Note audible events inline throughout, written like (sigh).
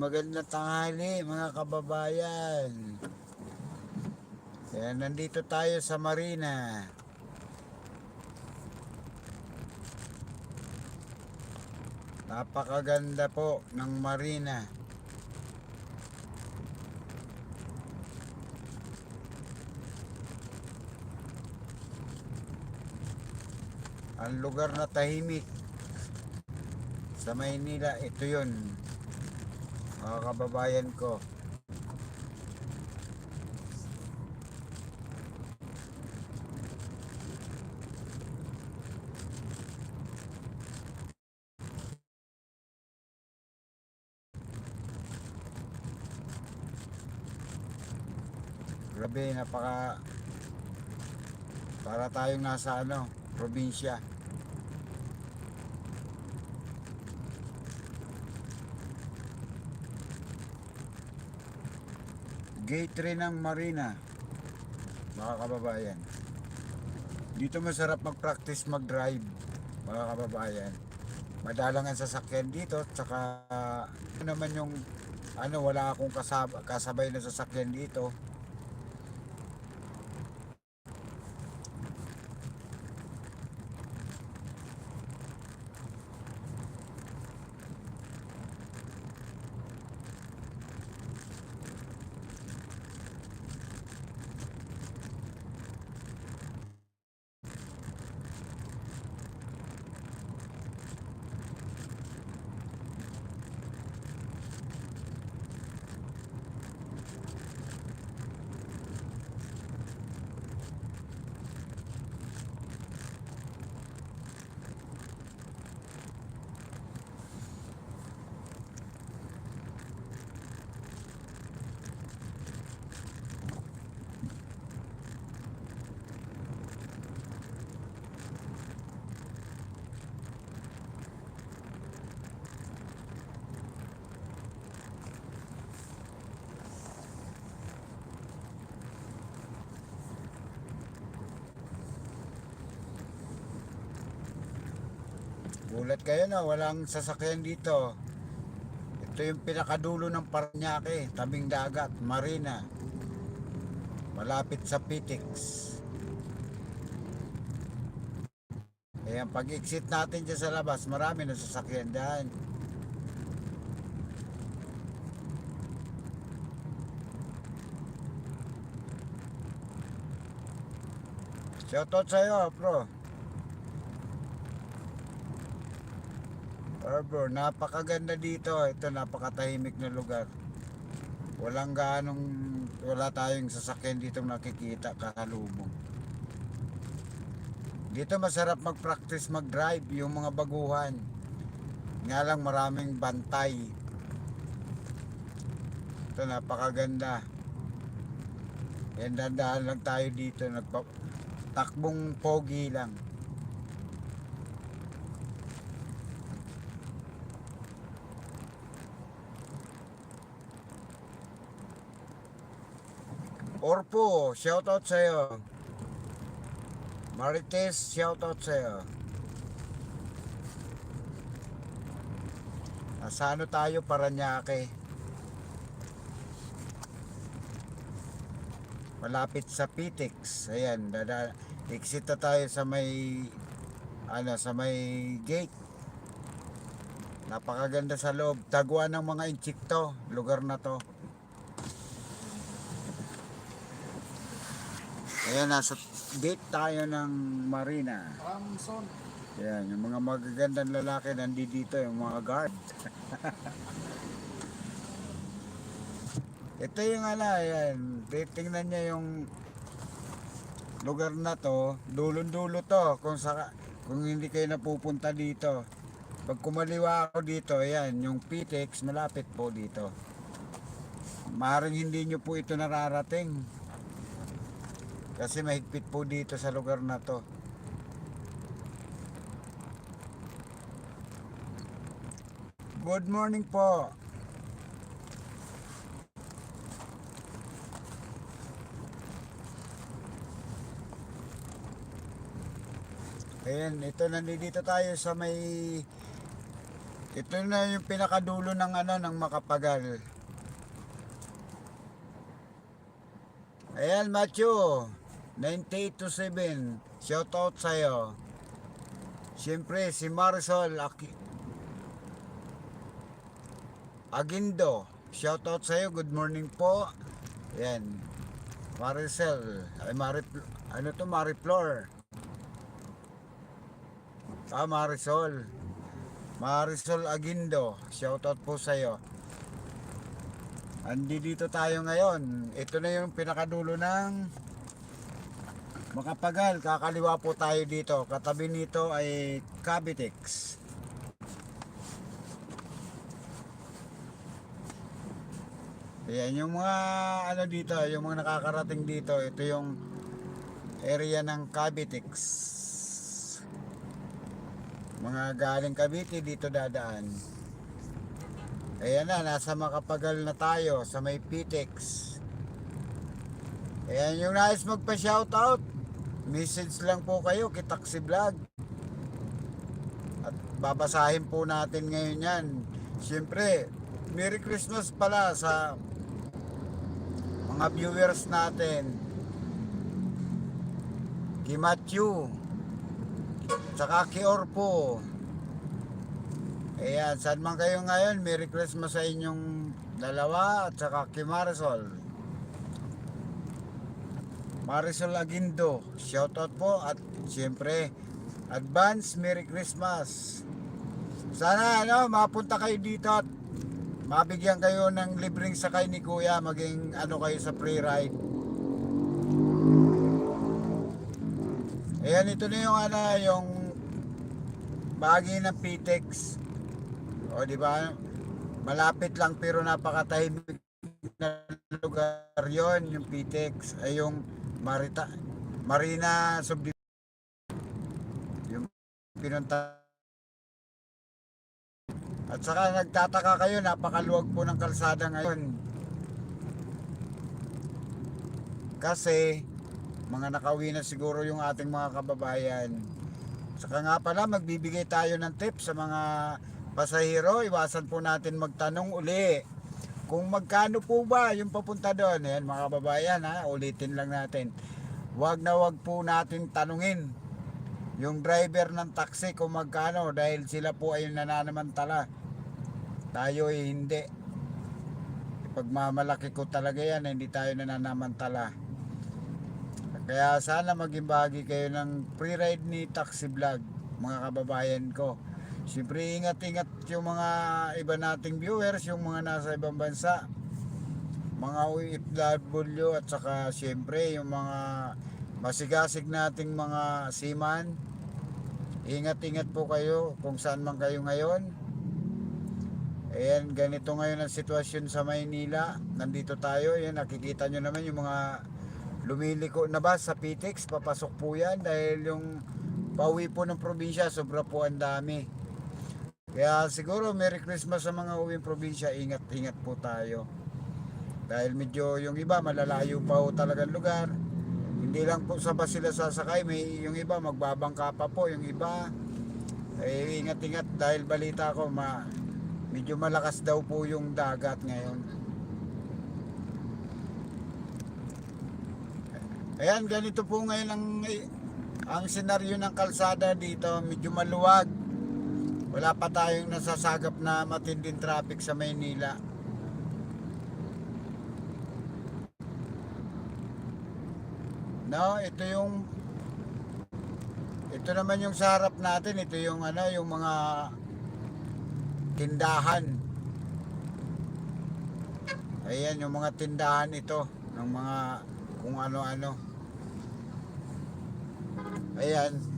magandang tanghali mga kababayan. Kaya nandito tayo sa Marina. Napakaganda po ng Marina. Ang lugar na tahimik sa Maynila, ito yun. Mga kababayan ko. Grabe, napaka para tayong nasa ano, probinsya. Gate 3 ng Marina, mga kababayan. Dito masarap mag-practice mag-drive, mga kababayan. Madalang ang sasakyan dito, tsaka ano naman yung ano, wala akong kasab- kasabay na sasakyan dito. Gulat kayo na walang sasakyan dito. Ito yung pinakadulo ng Paranaque, tabing dagat, Marina. Malapit sa Pitix. Kaya pag exit natin dyan sa labas, marami na sasakyan dyan. Shoutout sa'yo, bro. Bro, napakaganda dito. Ito napakatahimik na lugar. Walang ganong wala tayong sasakyan dito nakikita kakalubong. Dito masarap mag-practice mag-drive yung mga baguhan. Nga lang maraming bantay. Ito napakaganda. Yan dandaan lang tayo dito. Nagpa takbong pogi lang. Orpo, shoutout sa'yo. Marites, shoutout sa'yo. Nasa ano tayo, Paranaque. Malapit sa Pitix. Ayan, dada, exit na tayo sa may, ano, sa may gate. Napakaganda sa loob. Tagwa ng mga inchikto, lugar na to. Ayan, nasa gate tayo ng Marina. Ramson. Ayan, yung mga magagandang lalaki nandito, yung mga guard. (laughs) Ito yung ano, ayan, titingnan niya yung lugar na to, dulon-dulo to, kung, saka, kung hindi kayo napupunta dito. Pag kumaliwa ako dito, ayan, yung PTX malapit po dito. Maaaring hindi nyo po ito nararating. Kasi mahigpit po dito sa lugar na to. Good morning po. Ayan, ito nandito tayo sa may Ito na yung pinakadulo ng ano ng makapagal. Ayan, Macho. 98 to 7. Shout out sa'yo. Siyempre, si Marisol Aki Agindo. Shout out sa'yo. Good morning po. Ayan. Marisol. Ay, Mari, ano to? Mariflor. Ah, Marisol. Marisol Agindo. Shout out po sa'yo. Andi dito tayo ngayon. Ito na yung pinakadulo ng Makapagal. Kakaliwa po tayo dito. Katabi nito ay Cavitex. Ayan yung mga ano dito, yung mga nakakarating dito, ito yung area ng Cavitex. Mga galing Cavite dito dadaan. Ayan na, nasa Makapagal na tayo sa may Pitex. Ayan yung nais magpa-shoutout. Message lang po kayo kay Taxi Vlog. At babasahin po natin ngayon yan. Siyempre, Merry Christmas pala sa mga viewers natin. Kay Matthew. Tsaka kay Orpo. Ayan, saan man kayo ngayon, Merry Christmas sa inyong dalawa at saka kay Marisol. Marisol Aguindo, shoutout po at siyempre advance Merry Christmas. Sana ano, mapunta kayo dito at mabigyan kayo ng libreng sakay ni Kuya maging ano kayo sa free ride. Ayan, ito na yung ano, yung bahagi ng PTEX. O, di ba? Malapit lang pero napakatahimik na lugar yon yung PTEX. Ay yung Marita, Marina Subdivision. Yung pinunta. At saka nagtataka kayo, napakaluwag po ng kalsada ngayon. Kasi, mga nakauwi na siguro yung ating mga kababayan. Saka nga pala, magbibigay tayo ng tips sa mga pasahero. Iwasan po natin magtanong uli. Kung magkano po ba yung papunta doon. Ayan mga kababayan ha, ulitin lang natin. Huwag na huwag po natin tanungin yung driver ng taxi kung magkano dahil sila po ay nananamantala. Tayo ay hindi. Pagmamalaki ko talaga yan, hindi tayo nananamantala. Kaya sana maging bahagi kayo ng free ride ni Taxi Vlog, mga kababayan ko. Siyempre ingat-ingat yung mga iba nating viewers, yung mga nasa ibang bansa, mga OFW at saka siyempre yung mga masigasig nating mga seaman. Ingat-ingat po kayo kung saan man kayo ngayon. Ayan, ganito ngayon ang sitwasyon sa Maynila. Nandito tayo, ayan, nakikita nyo naman yung mga lumiliko na ba sa Pitex, papasok po yan dahil yung pauwi po ng probinsya, sobra po ang dami. Kaya siguro Merry Christmas sa mga uwing probinsya, ingat-ingat po tayo. Dahil medyo yung iba malalayo pa po talagang lugar. Hindi lang po sa bus sila sasakay, may yung iba magbabangka pa po, yung iba eh, ingat-ingat dahil balita ko ma medyo malakas daw po yung dagat ngayon. Ayan, ganito po ngayon ang ang senaryo ng kalsada dito, medyo maluwag. Wala pa tayong nasasagap na matinding traffic sa Maynila. No, ito yung ito naman yung sa harap natin, ito yung ano, yung mga tindahan. Ayan, yung mga tindahan ito ng mga kung ano-ano. Ayan.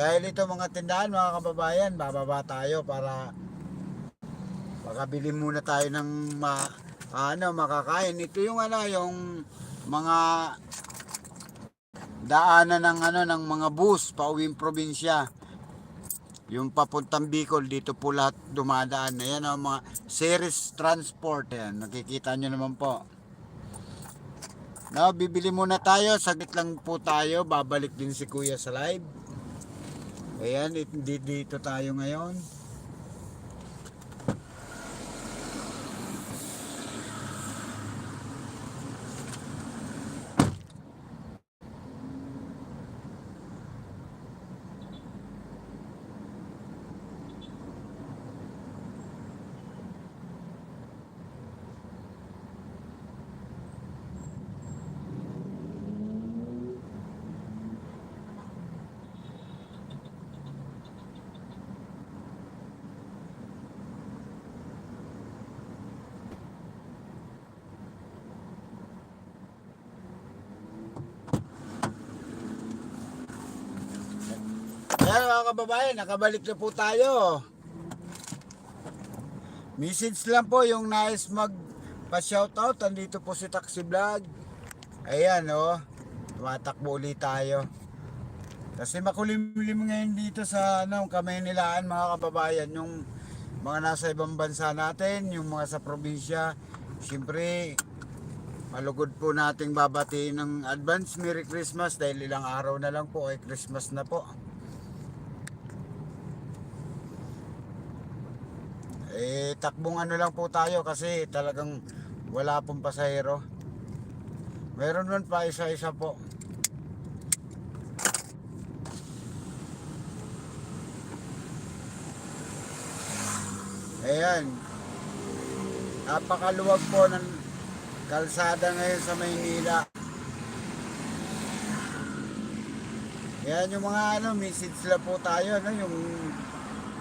Dahil ito mga tindahan, mga kababayan, bababa tayo para makabili muna tayo ng ma, ano, makakain. Ito yung ano, yung mga daanan ng ano ng mga bus pauwing probinsya. Yung papuntang Bicol dito po lahat dumadaan. Ayan ang mga series transport yan. Nakikita nyo naman po. Now, bibili muna tayo. Saglit lang po tayo. Babalik din si Kuya sa live. Ayan, it- di- dito tayo ngayon. Kababayan, nakabalik na po tayo. Message lang po yung nais mag pa-shoutout. Andito po si Taxi Vlog. Ayan oh. Tumatakbo ulit tayo. Kasi makulimlim ngayon dito sa ano, kamay nilaan mga kababayan. Yung mga nasa ibang bansa natin, yung mga sa probinsya. Siyempre, malugod po nating babatiin ng advance Merry Christmas dahil ilang araw na lang po ay Christmas na po. Eh, takbong ano lang po tayo kasi talagang wala pong pasahero. Meron man pa isa-isa po. Ayan. Napakaluwag po ng kalsada ngayon sa Maynila. Yan yung mga ano, message lang po tayo, no? yung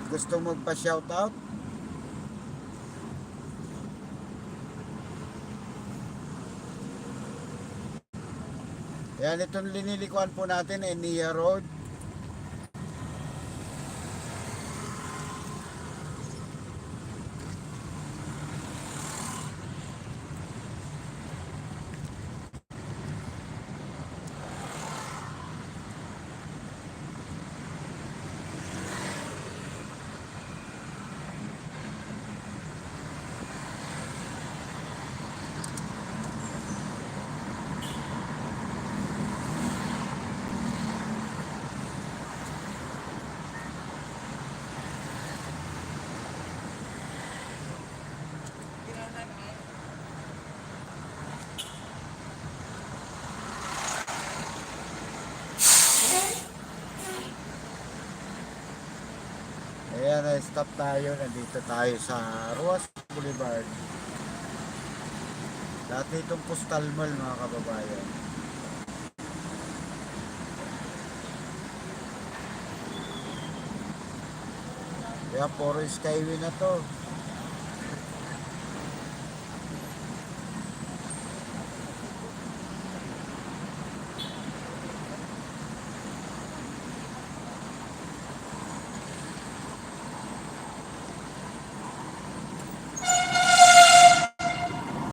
gusto magpa-shoutout. Yan, itong linilikuan po natin ay Nia Road. Na-stop tayo. Nandito tayo sa Ruas Boulevard. Dati itong postal mall mga kababayan. Kaya puro skyway na to.